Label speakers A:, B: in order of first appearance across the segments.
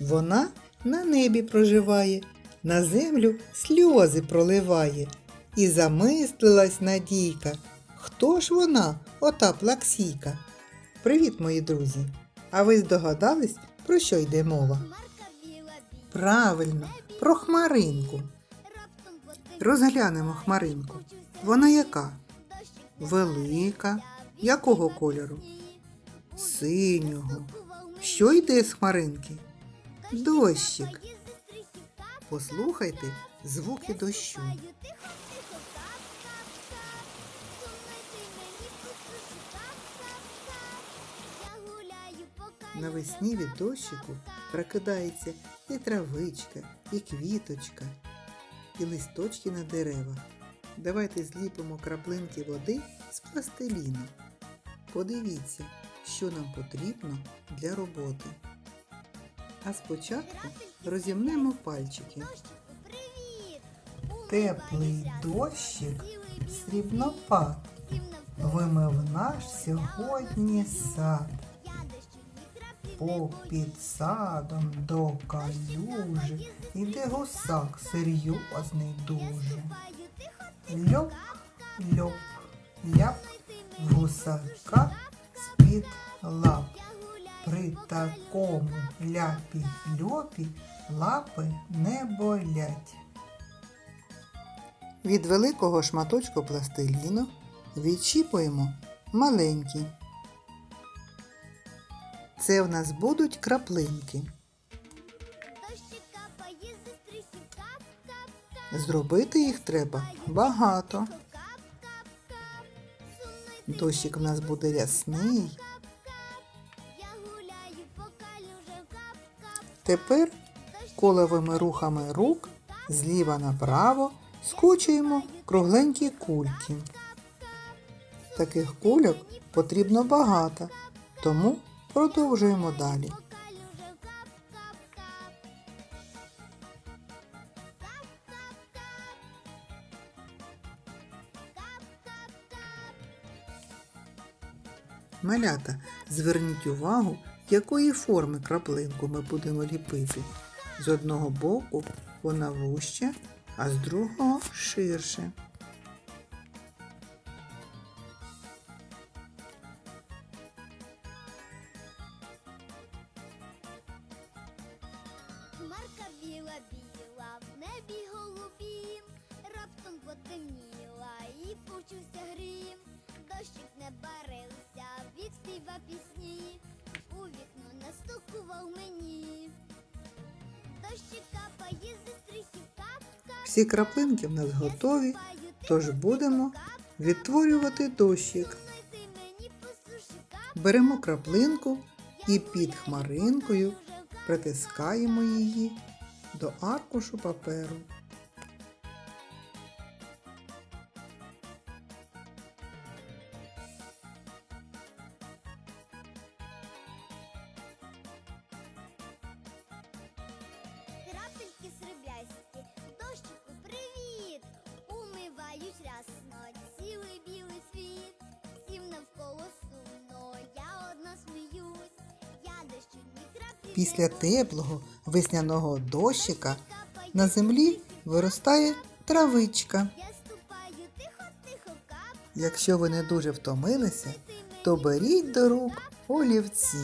A: Вона на небі проживає, на землю сльози проливає. І замислилась Надійка. Хто ж вона, ота плаксійка? Привіт, мої друзі! А ви здогадались, про що йде мова? Правильно, про хмаринку. Розглянемо хмаринку. Вона яка? Велика. Якого кольору? Синього. Що йде з хмаринки? Дощик. Послухайте звуки дощу. Навесні від дощику прокидається і травичка, і квіточка, і листочки на деревах. Давайте зліпимо краплинки води з пластиліну. Подивіться, що нам потрібно для роботи. А спочатку розімнемо пальчики. Теплий дощик, срібнопад, вимив наш сьогодні сад. Попід садом до калюжі іде гусак серйозний дуже. Льоп, льоп, ляп, гусака з-під лап. При такому ляпі-льопі лапи не болять. Від великого шматочку пластиліну відчіпуємо маленькі. Це в нас будуть краплинки. Зробити їх треба багато. Дощик в нас буде рясний. Тепер коловими рухами рук зліва направо скочуємо кругленькі кульки. Таких кульок потрібно багато, тому продовжуємо далі. Малята, зверніть увагу, якої форми краплинку ми будемо ліпити. З одного боку вона вуща, а з другого ширше.
B: Хмарка біла біла, в небі голубім, раптом потемніла і почувся грім. Дощик не барився, відспіва пісні,
A: Всі краплинки в нас готові, тож будемо відтворювати дощик. Беремо краплинку і під хмаринкою притискаємо її до аркушу паперу. Після теплого весняного дощика на землі виростає травичка. Якщо ви не дуже втомилися, то беріть до рук олівці.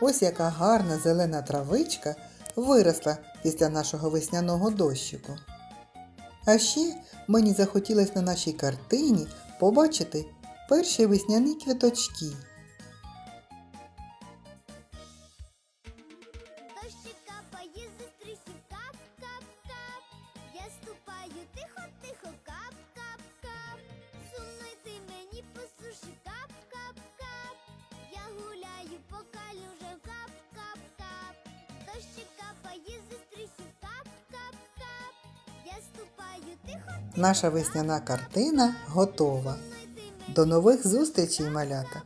A: Ось яка гарна зелена травичка виросла після нашого весняного дощику. А ще мені захотілося на нашій картині побачити перші весняні квіточки. Наша весняна картина готова. До нових зустрічей, малята!